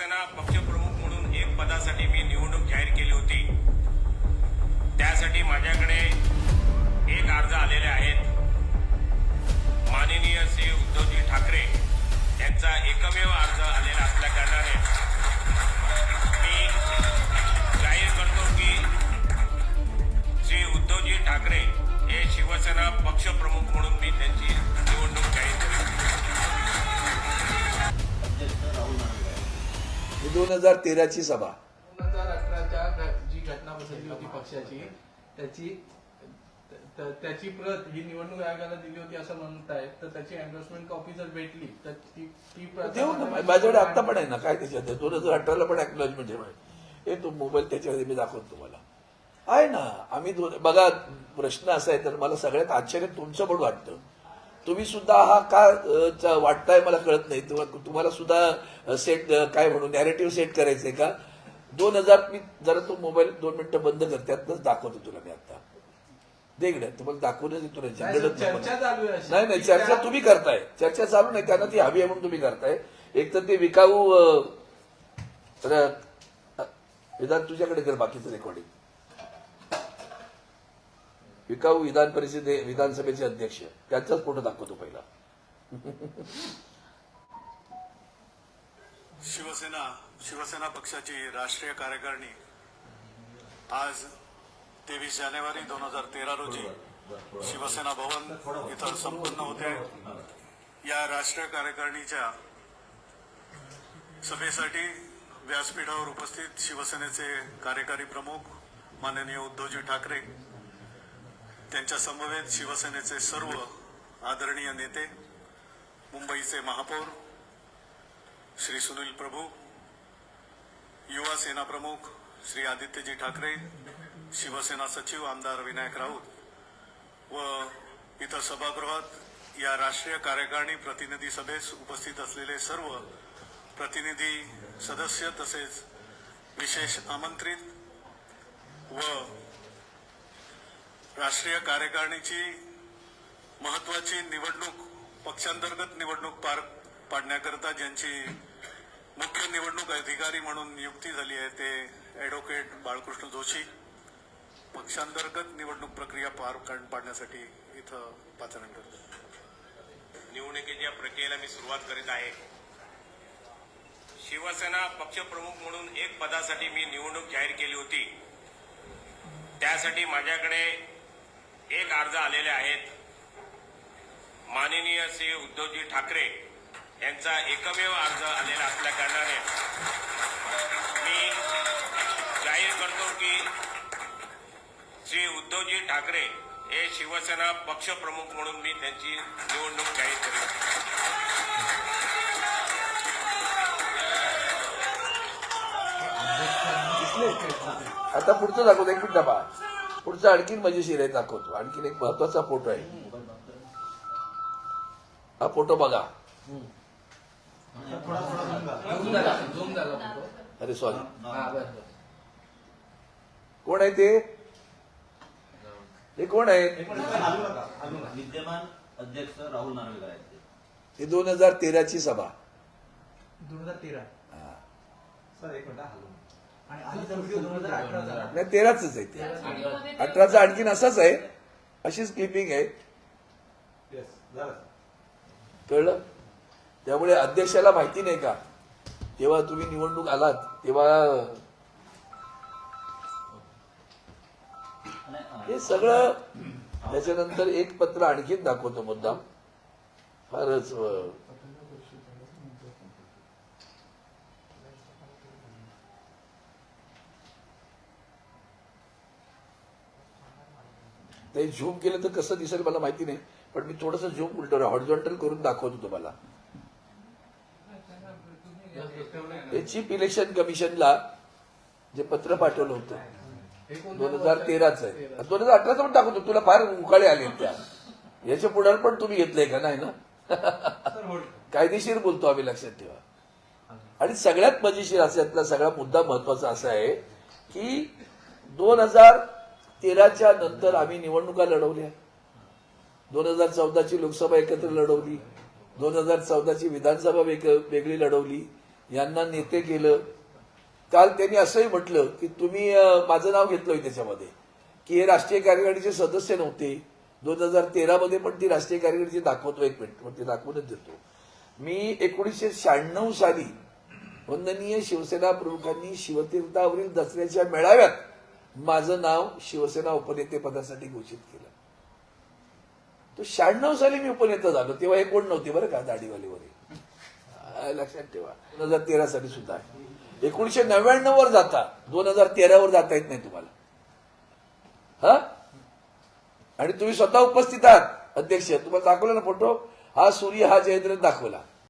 शिवसेना पक्षप्रमुख म्हणून एक पदासाठी मी निवडणूक जाहीर केली होती. त्यासाठी माझ्याकडे एक अर्ज आलेले आहेत. माननीय श्री उद्धवजी ठाकरे यांचा एकमेव अर्ज आलेला असल्या कारणाने मी जाहीर करतो की श्री उद्धवजी ठाकरे हे शिवसेना पक्षप्रमुख म्हणून मी त्यांची दोन हजार तेराची सभा. दोन हजार अठराच्या जी घटना बसवली होती पक्षाची त्याची त्याची प्रत ही निवडणूक आयोगाला दिली होती असं म्हणत आहेत तर त्याची एन्डोर्समेंट कॉपी जर भेटली तर ती ती प्रत देऊ ना माझ्याकडे आता पण आहे ना काय त्याच्यात? दोन हजार अठराला पण अॅक्नॉलेजमेंट आहे हे तो मोबाईल त्याच्यामध्ये मी दाखवतो तुम्हाला. आहे ना आम्ही बघा प्रश्न असा आहे तर मला सगळ्यात आश्चर्य तुमचं पण वाटतं. तुम्ही सुद्धा हा का वाटताय मला कळत नाही. तुम्हा- तुम्हाला सुद्धा सेट काय म्हणू नॅरेटिव्ह सेट करायचंय का? दोन हजार मी जरा तो मोबाईल दोन मिनिटं बंद कर त्यातनंच दाखवतो तुला मी आता. देगड्या तुम्हाला दाखवूनच येतो ना नाही, ना. नाही चर्चा तुम्ही करताय. चर्चा चालू नाही त्यांना ती हवी आहे म्हणून तुम्ही करताय. एक तर ते विकाऊ विधान तुझ्याकडे कर बाकीचं रेकॉर्डिंग विकाऊ विधान परिषद विधानसभेचे अध्यक्ष त्यांचाच फोटो दाखवतो पहिला. शिवसेना शिवसेना पक्षाची राष्ट्रीय कार्यकारिणी आज तेवीस जानेवारी दोन हजार तेरा रोजी शिवसेना भवन इथं संपन्न होते. या राष्ट्रीय कार्यकारिणीच्या सभेसाठी व्यासपीठावर उपस्थित शिवसेनेचे कार्यकारी प्रमुख माननीय उद्धवजी ठाकरे त्यांच्या समवेत शिवसेनेचे सर्व आदरणीय नेते मुंबईचे महापौर श्री सुनील प्रभू युवा सेना प्रमुख श्री आदित्यजी ठाकरे शिवसेना सचिव आमदार विनायक राऊत व इतर सभागृहात या राष्ट्रीय कार्यकारिणी प्रतिनिधी सभेस उपस्थित असलेले सर्व प्रतिनिधी सदस्य तसेच विशेष आमंत्रित व राष्ट्रीय कार्यकारिणीची महत्वाची निवडणूक पक्षांतर्गत निवडणूक पार पाडण्याकरता ज्यांची मुख्य निवडणूक अधिकारी म्हणून नियुक्ती झाली आहे ते ॲडव्होकेट बाळकृष्ण जोशी. पक्षांतर्गत निवडणूक प्रक्रिया पार पाडण्यासाठी इथं पाचारण करतो. निवडणुकीच्या प्रक्रियेला मी सुरुवात करीत आहे. शिवसेना पक्षप्रमुख म्हणून एक पदासाठी मी निवडणूक जाहीर केली होती. त्यासाठी माझ्याकडे एक अर्ज आलेले आहेत. माननीय श्री उद्धवजी ठाकरे यांचा एकमेव अर्ज आलेला असल्या कारणाने मी जाहीर करतो की श्री उद्धवजी ठाकरे हे शिवसेना पक्षप्रमुख म्हणून मी त्यांची निवडणूक जाहीर करेन. आता पुढचं दाखवतो एक मिनिट पुढचं आणखीन मजेशीर आहे दाखवतो आणखीन एक महत्त्वाचा फोटो आहे हा फोटो बघा. अरे सॉरी. कोण आहे ते हे कोण आहे विद्यमान अध्यक्ष राहुल नार्वेकर आहेत ते. हे दोन हजार तेराची सभा दोन हजार तेरा हा. सर एक मिनिट नाही तेराच आहे ते अठराचा आणखीन असाच आहे. अशीच क्लिपिंग आहे. येस झालं. कळलं? त्यामुळे अध्यक्षाला माहिती नाही का? तेव्हा तुम्ही निवडणूक आलात तेव्हा हे सगळं त्याच्यानंतर एक पत्र आणखीन दाखवतो मुद्दाम. फारच ते झूम केलं तर कसं दिसेल मला माहिती नाही पण मी थोडस झूम उलट हॉरिझॉन्टल करून दाखवतो तुम्हाला. हे चीफ इलेक्शन कमिशनला जे पत्र पाठवलं होतं दोन हजार वर्षात? तेराच आहे. दोन हजार अठराचं पण दाखवतो तुला फार उकाळे आले त्या. याच्या पुढार पण तुम्ही घेतलंय का? नाही ना? कायदेशीर बोलतो आम्ही लक्षात ठेवा. आणि सगळ्यात मजेशीर असातला सगळा मुद्दा महत्त्वाचा असा आहे की दोन हजार तेराच्या नंतर आम्ही निवडणुका लढवल्या. दोन हजार चौदाची लोकसभा एकत्र लढवली. दोन हजार चौदाची विधानसभा वेग- वेगळी लढवली. यांना नेते केलं. काल त्यांनी असंही म्हटलं की तुम्ही माझं नाव घेतलं होतं त्याच्यामध्ये की हे राष्ट्रीय कार्यकारिणीचे सदस्य नव्हते. दोन हजार तेरामध्ये पण ती राष्ट्रीय कार्यकारिणीची दाखवतो. एक मिनिट मग ती दाखवूनच देतो. मी एकोणीसशे शहाण्णव साली वंदनीय शिवसेना प्रमुखांनी शिवतीर्थावरील दसऱ्याच्या मेळाव्यात माझं नाव शिवसेना उपनेते पदासाठी घोषित केलं. तो शहाण्णव साली मी उपनेता झालो तेव्हा हे कोण नव्हते बरं का दाढीवाले लक्षात ठेवा. दोन हजार तेरा साली सुद्धा. एकोणीशे नव्याण्णव वर जाता. दोन हजार तेरावर जाता येत नाही तुम्हाला. हा? आणि तुम्ही स्वतः उपस्थित आहात अध्यक्ष. तुम्हाला दाखवला ना फोटो हा सूर्य हा जयेंद्र दाखवला.